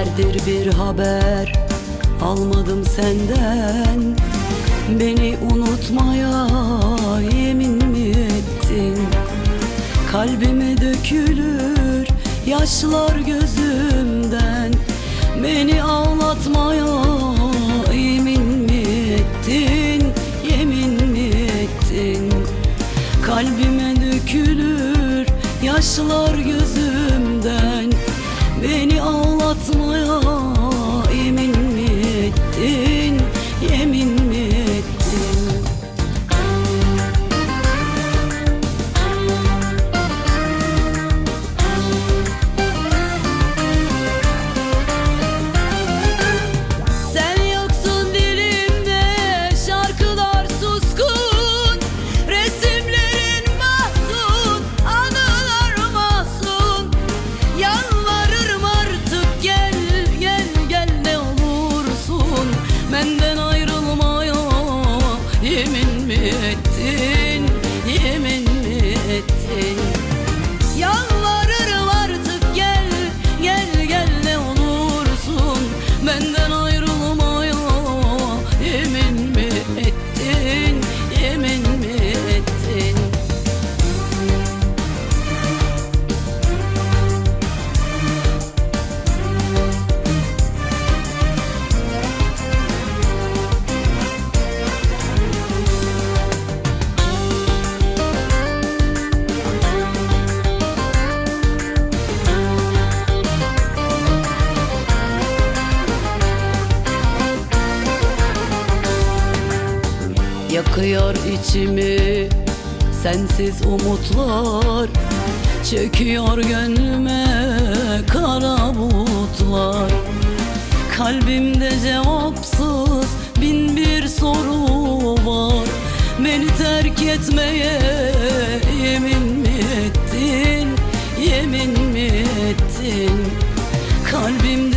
Günlerdir bir haber. Almadım senden. Beni unutmaya yemin mi ettin? Kalbime dökülür yaşlar gözümden. Beni ağlatmaya yemin mi ettin? Yemin mi ettin? Kalbime dökülür yaşlar gözümden Beni ağlatmaya Yakıyor içimi sensiz umutlar. Çöküyor gönlüme kara bulutlar. Kalbimde cevapsız bin bir soru var. Beni terk etmeye yemin mi ettin? Yemin mi ettin? Kalbimde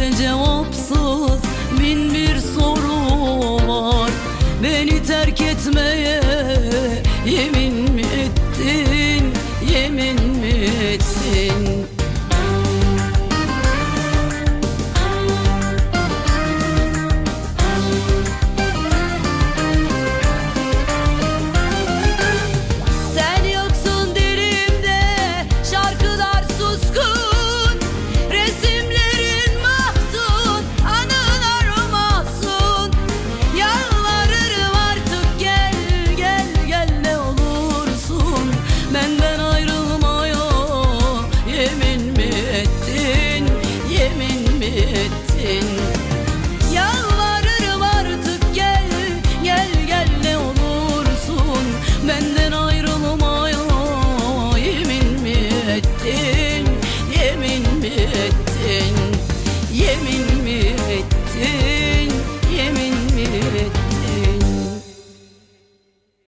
terk etmeye yemin gittin Yalvarırım artık gel Gel gel ne olursun. Benden ayrı